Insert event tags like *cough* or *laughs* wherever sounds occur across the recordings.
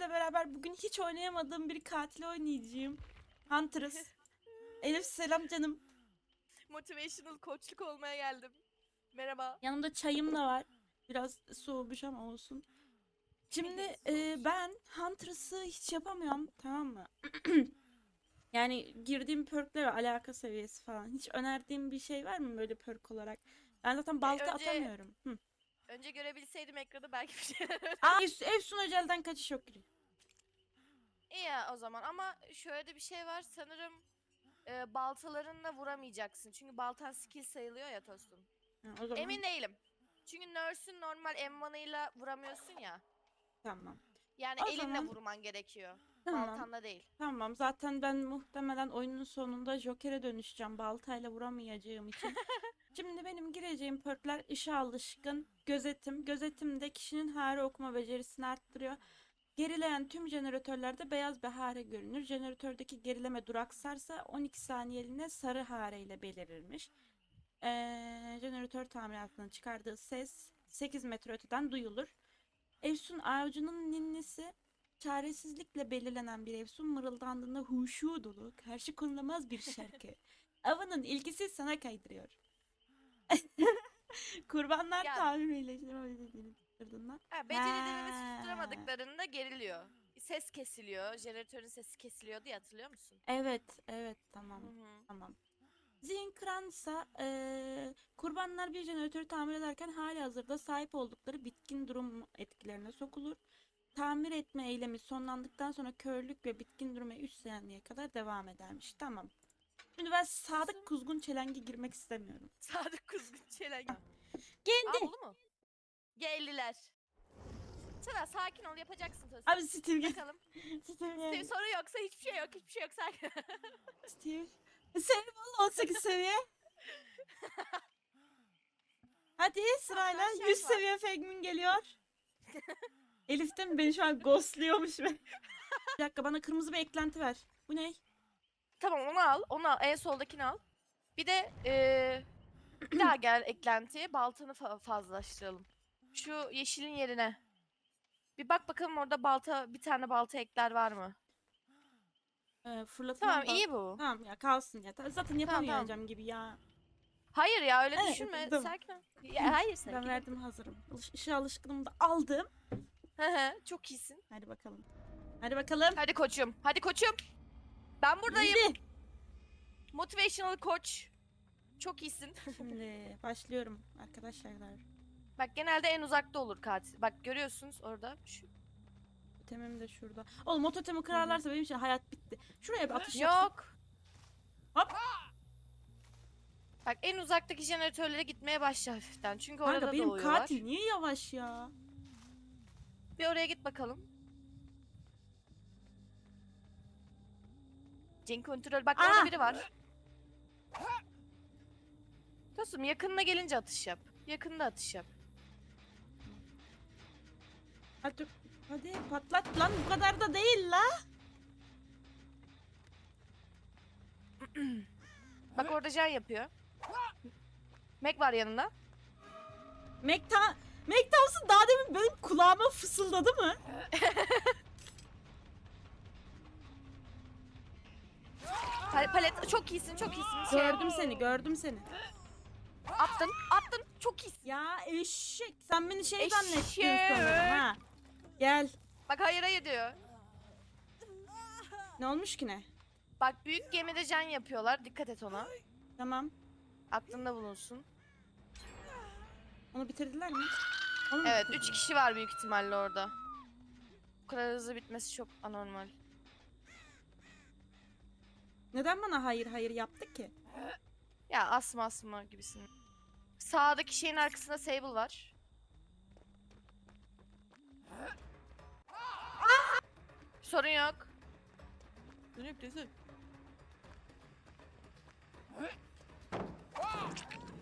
beraber bugün hiç oynayamadığım bir katil oynayacağım. Huntress. *laughs* Elif selam canım. Motivational koçluk olmaya geldim. Merhaba. Yanımda çayım da var. Biraz soğumuş ama olsun. Şimdi e, ben Huntress'ı hiç yapamıyorum tamam mı? *clears throat* yani girdiğim perkler ve alaka seviyesi falan. Hiç önerdiğim bir şey var mı böyle perk olarak? Ben zaten balta önce- atamıyorum. Hı. Önce görebilseydim ekranı belki bir şeyler Aa, Efsun, Öcel'den kaçış yok giriyor. İyi ya o zaman ama şöyle de bir şey var sanırım e, baltalarınla vuramayacaksın. Çünkü baltan skill sayılıyor ya Tostun. Ha, o zaman Emin değilim. Çünkü Nurse'ün normal M1'ıyla vuramıyorsun ya. tamam. Yani O elinle zaman- vurman gerekiyor. Tamam. Baltanla değil. Tamam zaten ben muhtemelen oyunun sonunda Joker'e dönüşeceğim baltayla vuramayacağım için. *laughs* Şimdi benim gireceğim perkler ışığa alışkın, gözetim. Gözetim de kişinin hare okuma becerisini arttırıyor. Gerileyen tüm jeneratörlerde beyaz bir hare görünür. Jeneratördeki gerileme duraksarsa 12 saniyeliğine sarı hare ile belirirmiş. Ee, jeneratör tamiratının çıkardığı ses 8 metre öteden duyulur. Efsun avcının ninnisi Çaresizlikle belirlenen bir efsun mırıldandığında huşu dolu, karşı konulamaz bir şarkı. *laughs* Avının ilgisi sana kaydırıyor. *laughs* Kurbanlar Ya-. Ha, becerilerini Ha. tutturamadıklarında geriliyor. Ses kesiliyor. Jeneratörün sesi kesiliyordu ya hatırlıyor musun? Evet, evet tamam. Hı hı. Tamam. Zinkransa eee kurbanlar bir jeneratörü tamir ederken hali hazırda sahip oldukları bitkin durum etkilerine sokulur. Tamir etme eylemi sonlandıktan sonra körlük ve bitkin duruma 3 saniyeye kadar devam edermiş. Tamam. Şimdi ben sadık kuzgun çelenge girmek istemiyorum. *laughs* Sadık Kuzgun Çelenk. Aa Geldi. buldu mu? Geldiler. Sıra sakin ol yapacaksın Tosun. Abi Steve gel. Bakalım. *laughs* Steve Steve, gel. soru yoksa hiçbir şey yok. Hiçbir şey yok sakin. *laughs* Steve. Seviye valla 18 seviye. Hadi sırayla Aşağı 100 var. seviye Fegmin geliyor. Elif de mi beni şu an ghostluyormuş be. bir dakika bana kırmızı bir eklenti ver. Bu ne? Tamam onu al. Onu al. En soldakini al. Bir de eee bir daha *clears throat* gel eklentiye. Baltanı fa- fazlalaştıralım. Şu yeşilin yerine. Bir bak bakalım orada balta bir tane balta ekler var mı? Ee, fırlatılan Tamam bal- iyi bu. Tamam ya kalsın ya. Ta- Zaten yapamayacağım gibi ya. Hayır ya öyle Evet, düşünme. tamam. Sakin ol. Ya, hayır sakin. Ben verdim hazırım. Alış ışığa alışkınımı da aldım. Hı hı, Çok iyisin. Hadi bakalım. Hadi bakalım. Hadi koçum. Hadi koçum. Ben buradayım. Yedi. Motivational coach. Çok iyisin. *laughs* Şimdi başlıyorum arkadaşlar. Bak genelde en uzakta olur katil. Bak görüyorsunuz orada. Şu. Totemim de şurada. Oğlum o totemi kırarlarsa benim için hayat bitti. Şuraya bir atış yapsın. Yok. Hop. Bak en uzaktaki jeneratörlere gitmeye başla hafiften. Çünkü Kanka orada benim doğuyorlar. katil niye yavaş ya? Bir oraya git bakalım. Cenk kontrol. Bak Aa! orada biri var. Dostum yakınına gelince atış yap. Yakında atış yap. Hadi, hadi patlat lan bu kadar da değil la. *clears throat* Bak orada can yapıyor. Mac var yanında. Mekta Meg Thompson daha demin benim kulağıma fısıldadı mı? *laughs* Pal- Palet çok iyisin çok iyisin. Şey, Gördüm seni, gördüm seni. attın attın çok iyisin. Ya eşek, sen beni şey Eşek. zannettin sanırım ha. Gel. Bak hayır hayır diyor. Ne olmuş ki ne? Bak büyük gemide can yapıyorlar. Dikkat et ona. Tamam. Aklında bulunsun. Onu bitirdiler mi? Onu mu Evet bitirdiler? 3 kişi var büyük ihtimalle orada. Bu kadar hızlı bitmesi çok anormal. Neden bana hayır hayır yaptı ki? Ya asma asma gibisin. Sağdaki şeyin arkasında Sable var. Sorun yok. Dönük dönük.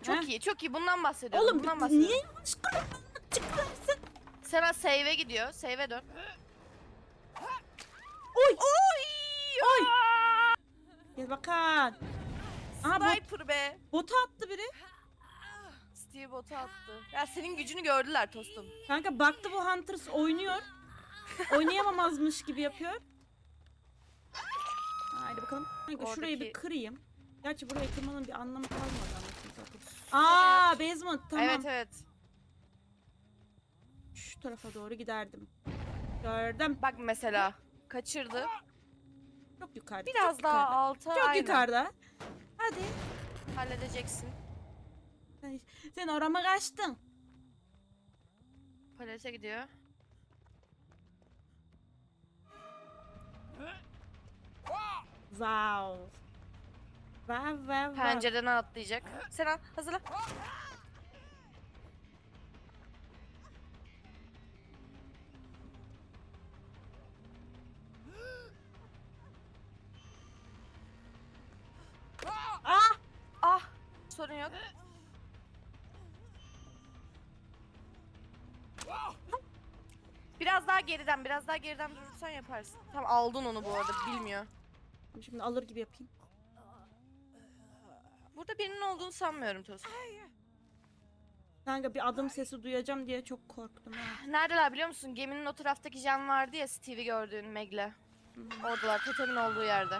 Çok Heh. iyi, çok iyi. Bundan bahsediyorum. Oğlum bundan bahsediyorum. niye kalıyorsun? Çıkıversin. Sana save'e gidiyor. Save'e dön. Oy. Oy! Oy! Gel bakalım. Aha bot, Sniper be. botu attı biri. Steve botu attı. Ya senin gücünü gördüler tostum. Kanka baktı bu Hunters oynuyor. oynayamamazmış gibi yapıyor. Haydi bakalım. Kanka şurayı bir Oradaki- kırayım. Gerçi burayı kırmanın bir anlamı kalmadı anasını satayım. Aa basement tamam. Evet evet. Şu tarafa doğru giderdim. Gördüm. Bak mesela kaçırdı. Çok yukarıda. Biraz çok daha yukarıda. alta Çok aynen. yukarıda. Hadi. halledeceksin. Sen, sen orama kaçtın. Palete gidiyor. Wow. Wow wow wow. Pencereden atlayacak. Sena hazırla. Biraz daha geriden, biraz daha geriden durursan yaparsın. Tamam aldın onu bu arada, bilmiyor. Şimdi alır gibi yapayım. Burada birinin olduğunu sanmıyorum Tosun. Kanka bir adım sesi duyacağım diye çok korktum ha. Neredeler biliyor musun? Geminin o taraftaki jen vardı ya Steve'i gördüğün Meg'le. Hı. Oradalar, totemin olduğu yerde.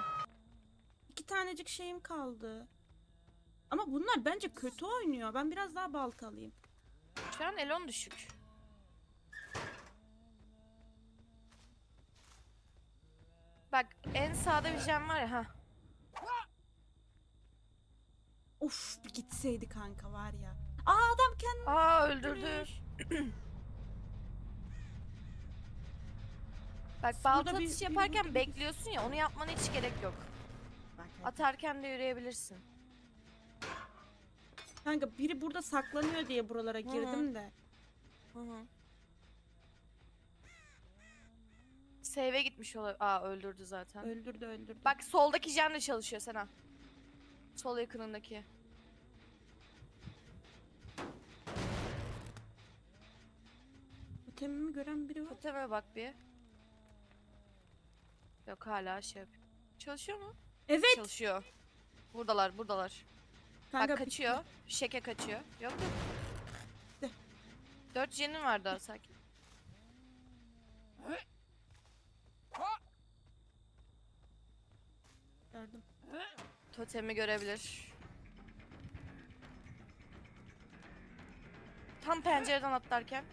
İki tanecik şeyim kaldı. Ama bunlar bence kötü oynuyor. Ben biraz daha balta alayım. Şu an Elon düşük. Bak en sağda bir jen var ya. ha. Of bir gitseydi kanka var ya. Aa adam kendini Aa öldürdü. *clears throat* Bak Burada balta bir- atışı bir yaparken burada bir- bekliyorsun ya onu yapmana hiç gerek yok. Bak. Atarken de yürüyebilirsin. Kanka biri burada saklanıyor diye buralara girdim de. Hı hı. Save'e gitmiş olabilir. Aa öldürdü zaten. Öldürdü öldürdü. Bak soldaki jen de çalışıyor Sena. Sol yakınındaki. Totemimi gören biri var. Toteme bak bir. Yok hala şey yapıyor. Çalışıyor mu? Evet. Çalışıyor. Buradalar, buradalar. Kanka bak kaçıyor. Şeke kaçıyor. Yok yok. De. Dört jenin var daha sakin. Gördüm. Totemi görebilir. Tam pencereden atlarken.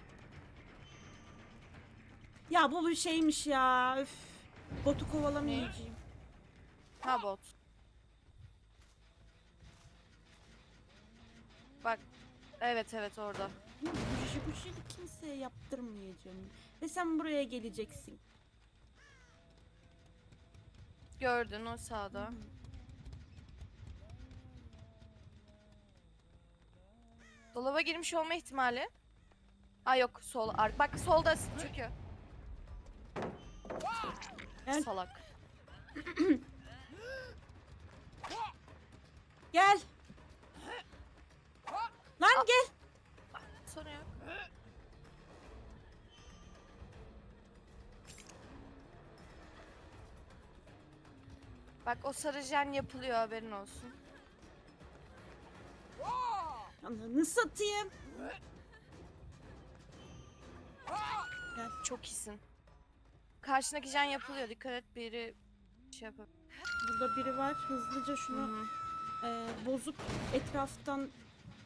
Ya bu bir şeymiş ya. Üf. Botu kovalamayacağım. Ha bot. Bak. Evet evet orada. Bu işi kimseye yaptırmayacağım. Ve sen buraya geleceksin. Gördün o sağda. Dolaba girmiş olma ihtimali. Aa yok sol. Ar bak solda çöküyor. Gel. Salak. Gel. Lan gel. Sorun yok. Bak o sarı jen yapılıyor haberin olsun. Ananı satayım. Çok iyisin. Karşındaki jen yapılıyor. Dikkat et biri şey yapıyor. Burada biri var. Hızlıca Hı şunu hı. e, bozup etraftan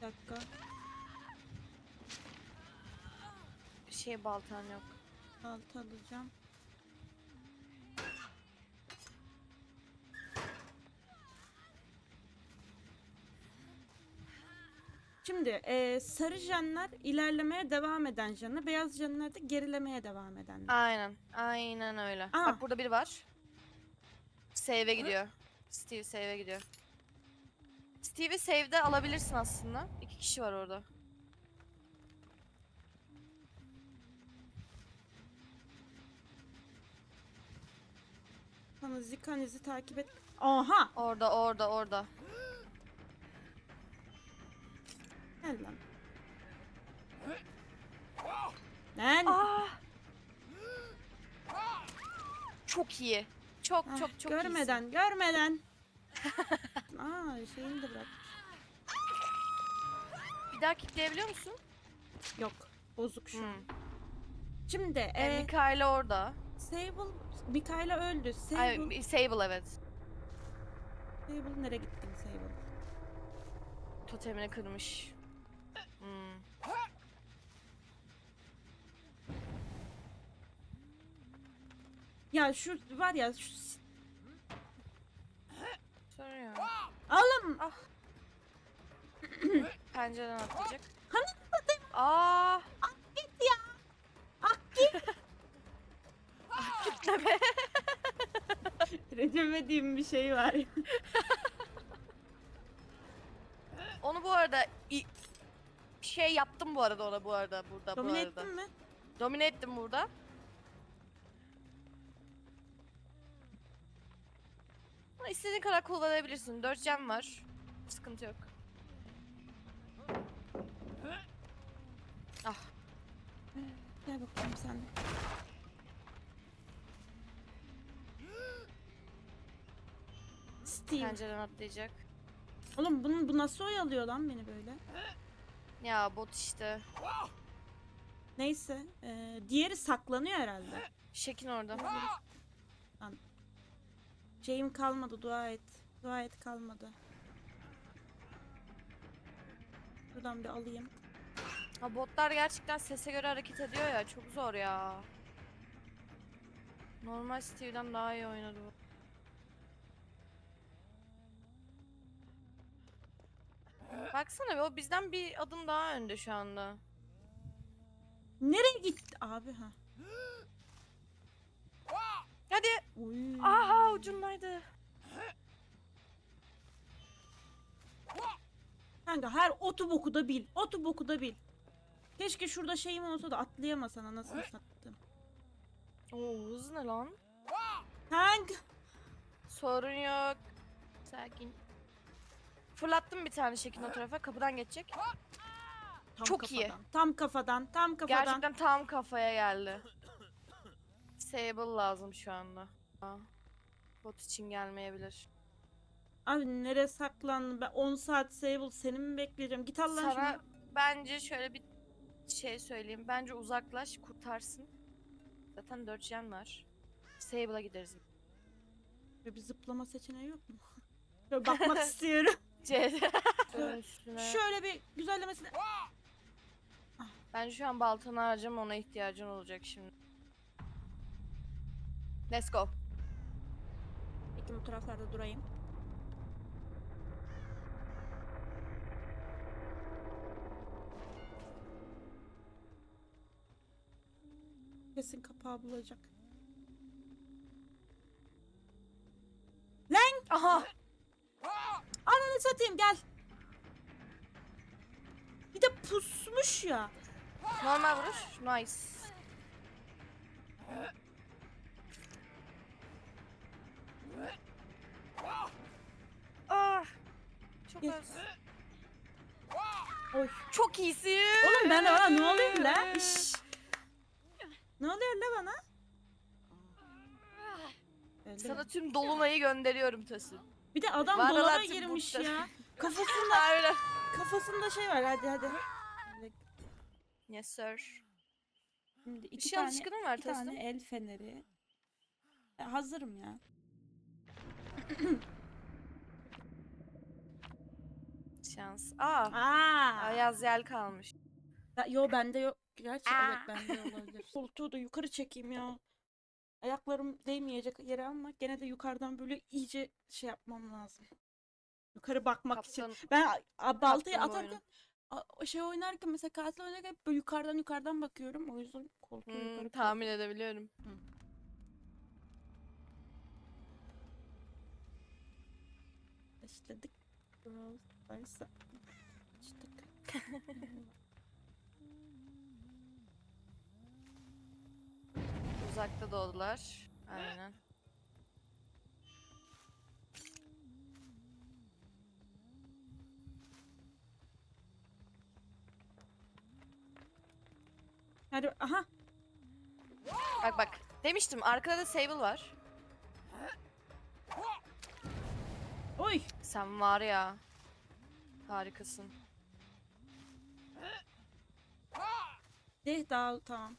bir dakika. Şey baltan yok. Balta alacağım. Şimdi e, sarı jenler ilerlemeye devam eden jenler, beyaz jenler de gerilemeye devam edenler. Aynen. Aynen öyle. Aa. Bak burada biri var. Save'e gidiyor. Steve save'e gidiyor. Steve'i save'de alabilirsin aslında. İki kişi var orada. Sana Zikaniz'i takip et. Aha! Orada, orada, orada. Gel lan. Lan! Aa! Çok iyi. Çok Ah, çok çok görmeden, görmeden. *laughs* Aa, şeyini de bırak. iyisin. Bir daha kilitleyebiliyor musun? Yok, bozuk şu. an. Hmm. Şimdi E, e, Mikaela orada. Sable Mikaela öldü. Sable, Ay, Sable evet. Sable nereye gittin Sable? Totemini kırmış. Hmm. Ya şu var ya şu s- Sorun yok. Oğlum *clears throat* Pencereden atlayacak. Aa, git ya. Ah git. *laughs* kitleme. *laughs* Recemediğim bir şey var. *laughs* Onu bu arada i- şey yaptım bu arada ona bu arada burada bu Domine arada. ettin mi? Domine ettim burada. Ama istediğin kadar kullanabilirsin. 4 gem var. Sıkıntı yok. Ah, Gel bakayım sen. de. Steve. pencereden atlayacak. Oğlum bunun bu nasıl oyalıyor lan beni böyle? Ya bot işte. Neyse. e, diğeri saklanıyor herhalde. Şekin orada. Şeyim kalmadı dua et. Dua et kalmadı. Buradan bir alayım. Ha botlar gerçekten sese göre hareket ediyor ya. Çok zor ya. Normal Steve'den daha iyi oynadı bu. Baksana be o bizden bir adım daha önde şu anda. Nereye gitti? Abi ha. Hadi. Uy. Aha ucundaydı. Kanka her otu boku da bil. Otu boku da bil. Keşke şurada şeyim olsa da atlayamasan anasını sattım. Oo hız ne lan? Kanka. Sorun yok. Sakin. Fırlattım bir tane şekin o tarafa. Kapıdan geçecek. Tam Çok iyi. kafadan, Tam kafadan. Tam kafadan. Gerçekten tam kafaya geldi. Sable lazım şu anda. Bot için gelmeyebilir. Abi nereye saklandın? Ben 10 saat Sable seni mi bekleyeceğim? Git Allah Sana aşkına. bence şöyle bir şey söyleyeyim. Bence uzaklaş, kurtarsın. Zaten 4 gen var. Sable'a gideriz. Böyle Bir zıplama seçeneği yok mu? *laughs* Böyle bakmak *laughs* istiyorum. *laughs* C- Şöyle bir güzellemesine. Bence şu an baltanı harcama ona ihtiyacın olacak şimdi. Let's go. Peki bu taraflarda durayım. Kesin kapağı bulacak. Aha! Ananı satayım gel. Bir de pusmuş ya. Normal vuruş. Nice. Ah! Çok Gel. az. Oy. Çok iyisin. Oğlum ben de ne oluyor la? İş. Ne oluyor la bana? Öyle. Sana tüm dolunayı gönderiyorum Tosun. Bir de adam Var tüm girmiş butlar. ya. *laughs* Kafasında Öyle. kafasında şey var hadi hadi. Yes sir. Şimdi iki İşe tane, alışkınım var iki Tosun. tane el feneri. E, hazırım ya. Şans. Aa! Aa. Ayaz yel kalmış. Ya, yo bende yok. Gerçi Aa. evet bende olabilir. *laughs* Koltuğu da yukarı çekeyim ya. Ayaklarım değmeyecek yere ama gene de yukarıdan böyle iyice şey yapmam lazım. Yukarı bakmak için. Kaptan Ben a- baltayı atarken a- o şey oynarken mesela katil oynarken hep böyle yukarıdan yukarıdan bakıyorum. O yüzden koltuğu Hmm, yukarı tahmin edebiliyorum. başladık. Brawl Stars'a açtık. *laughs* Uzakta doğdular. Aynen. Hadi aha Bak bak. Demiştim arkada da Sable var. oy Sen var ya. Harikasın. de daha tamam.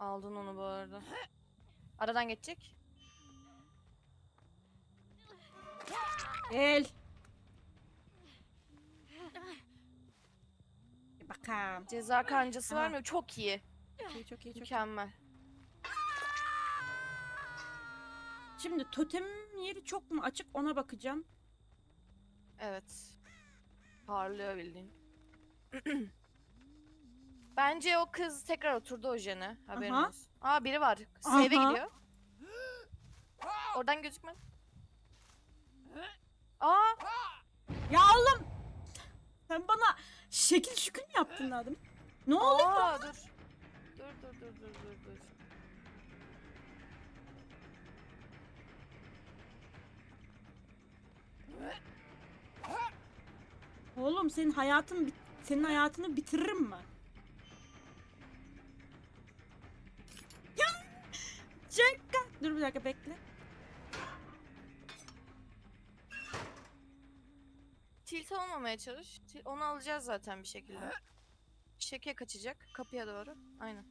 Aldın onu bu arada. Aradan geçecek. Bir bakalım. Ceza kancası Aha. var mı? Çok iyi. Çok iyi, çok iyi, çok. Mükemmel. Şimdi totemin yeri çok mu açık ona bakacağım. Evet. Parlıyor bildiğin. *clears throat* Bence o kız tekrar oturdu o jene. Haberin Aha. olsun. Aa biri var. Save'e Aha. gidiyor. Oradan gözükmez. Aa Ya oğlum! Sen bana şekil şükür mü yaptın adam? Ne oluyor? Aa, dur. Dur dur dur dur dur dur. Oğlum senin hayatın bit- senin hayatını bitiririm ben. Dur bir dakika bekle. Tilt olmamaya çalış. Til- Onu alacağız zaten bir şekilde. Şeke kaçacak. Kapıya doğru. Aynen.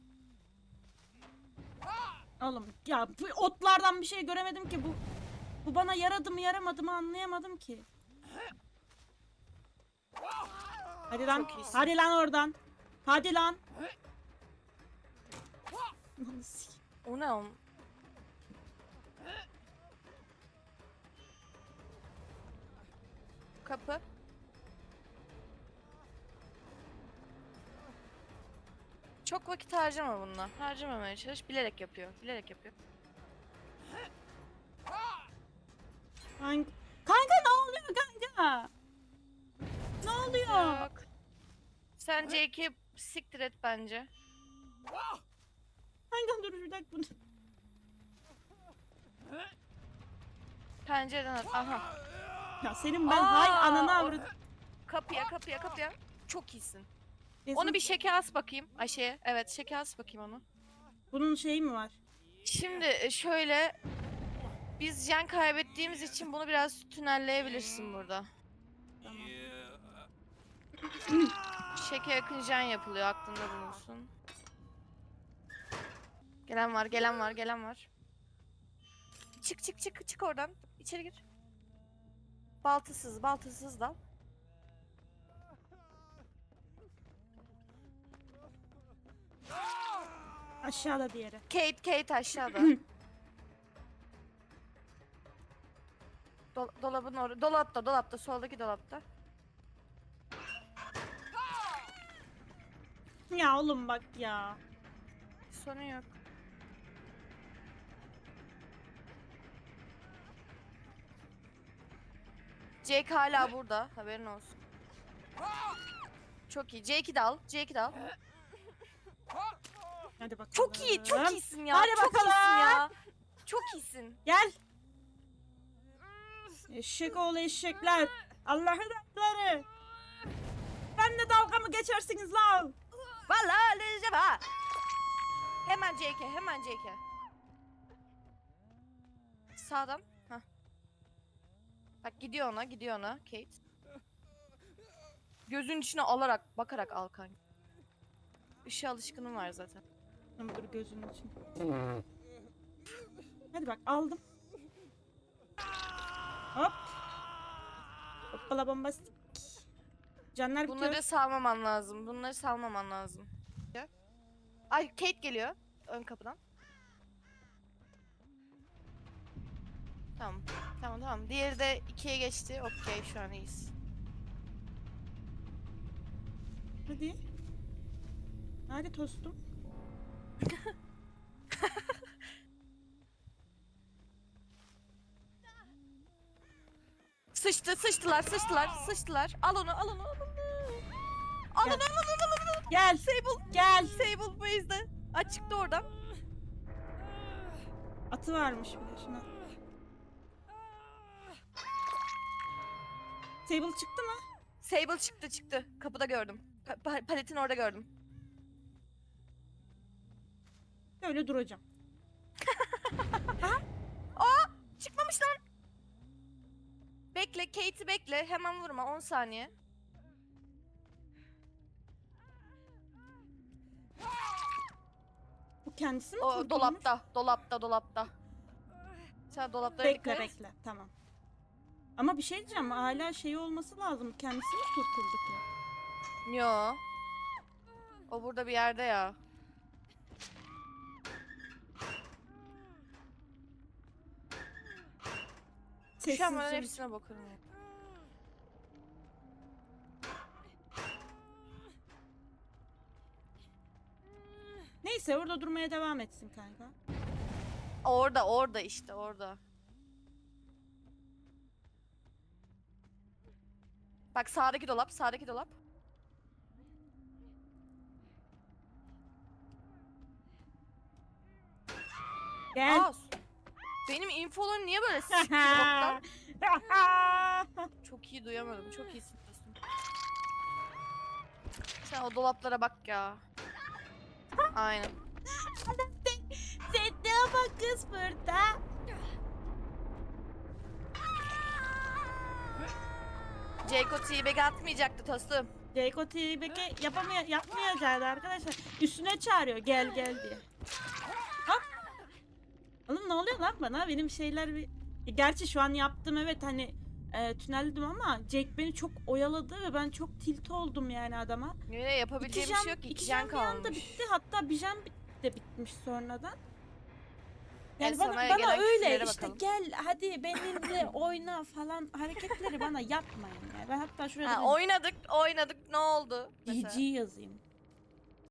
Oğlum ya bu otlardan bir şey göremedim ki bu. Bu bana yaradı mı yaramadı mı anlayamadım ki. Hadi lan. Çok iyisin. Hadi lan oradan. Hadi lan. Lan O ne oğlum? Kapı. Çok vakit harcama bununla. Harcamamaya çalış. Bilerek yapıyor. Bilerek yapıyor. Kanka, kanka ne oluyor kanka? Ne oluyor? Yok. Sen Jake'i siktir et bence. Kanka dur bir dakika. Pencereden at. Aha. Ya senin ben Aa, hay ananı o- avradım. Kapıya kapıya kapıya. Çok iyisin. Kesin- Onu bir şeke as bakayım. Ayşe'ye. Evet şeke as bakayım onu. Bunun şeyi mi var? Şimdi e, şöyle biz jen kaybettiğimiz için bunu biraz tünelleyebilirsin burada. Tamam. *clears throat* Şeke yakın jen yapılıyor aklında bulunsun. Gelen var, gelen var, gelen var. Çık çık çık çık oradan. İçeri gir. Baltasız, baltasız dal. Aşağıda diğeri. Kate, Kate aşağıda. *clears throat* Dol- dolabın orada. Dolapta, dolapta, soldaki dolapta. Ya oğlum bak ya. Sorun yok. Jake hala burada. Haberin olsun. Çok iyi. Jake'i de al. Jake'i de al. Hadi bakalım. Çok iyi. Çok iyisin ya. Hadi çok bakalım. iyisin ya. Çok iyisin. Gel. Eşek oğlu eşekler. Allah'ın adları. Ben de dalga mı geçersiniz lan? Vallahi lezzetli ha. Hemen Jake'e. Hemen Jake'e. Sağdan. Bak gidiyor ona. Gidiyor ona. Kate. Gözün içine alarak, bakarak al kanka. Işığa alışkınım var zaten. Tamam dur gözünün için. Hadi bak aldım. Hop. Hoppala bombastik. Canlar bitiyor. Bunları salmaman lazım. Bunları salmaman lazım. Ay Kate geliyor. Ön kapıdan. Tamam. Tamam tamam. Diğeri de ikiye geçti. Okey şu an iyiyiz. Hadi. Hadi tostum. *laughs* Sıçtı, sıçtılar, sıçtılar, sıçtılar. Al onu, al onu, al onu. Al onu, Gel. al onu, al onu, al onu. Gel. Sable, Gel. Sable base'de. Aç çıktı oradan. Atı varmış bir de şuna. Table çıktı mı? Sable çıktı, çıktı. Kapıda gördüm. Pa- pa- paletin orada gördüm. Öyle duracağım. *laughs* Çıkmamış lan. Bekle, Kate'i bekle. Hemen vurma, 10 saniye. Bu kendisi mi O kurtulmuş? dolapta, dolapta, dolapta. Sen dolaplara Bekle dikkat et. bekle tamam. Ama bir şey diyeceğim hala şey olması lazım. Kendisi mi kurtuldu ki? Yo. O burada bir yerde ya. Şu an ben Sessizce. hepsine bakarım. Neyse orada durmaya devam etsin kanka. Orada, orada işte, orada. Bak sağdaki dolap, sağdaki dolap. Gel. Aa, benim infolarım niye böyle boktan? Çok iyi duyamadım. Çok iyisin dostum. Sen o dolaplara bak ya. Aynen. Sen ne yapan kız burada? Jayco T-Bag atmayacaktı tostum. Jayco T-Bag'i yapamaya yapmayacaktı arkadaşlar. Üstüne çağırıyor gel gel diye. Hop. Oğlum ne oluyor lan bana? Benim şeyler bir... E, Gerçi şu an yaptım evet hani e, tünelledim ama Jake beni çok oyaladı ve ben çok tilt oldum yani adama. İki yapabileceğim bir jam, şey yok ki. iki can jam bir anda bitti. Hatta bir jam de bitmiş sonradan. Yani bana, bana gelen öyle işte bakalım. gel hadi benimle *laughs* oyna falan hareketleri bana yapmayın ya. Ben hatta şurada Ha, oynadık, oynadık. Ne oldu? Mesela. GG yazayım.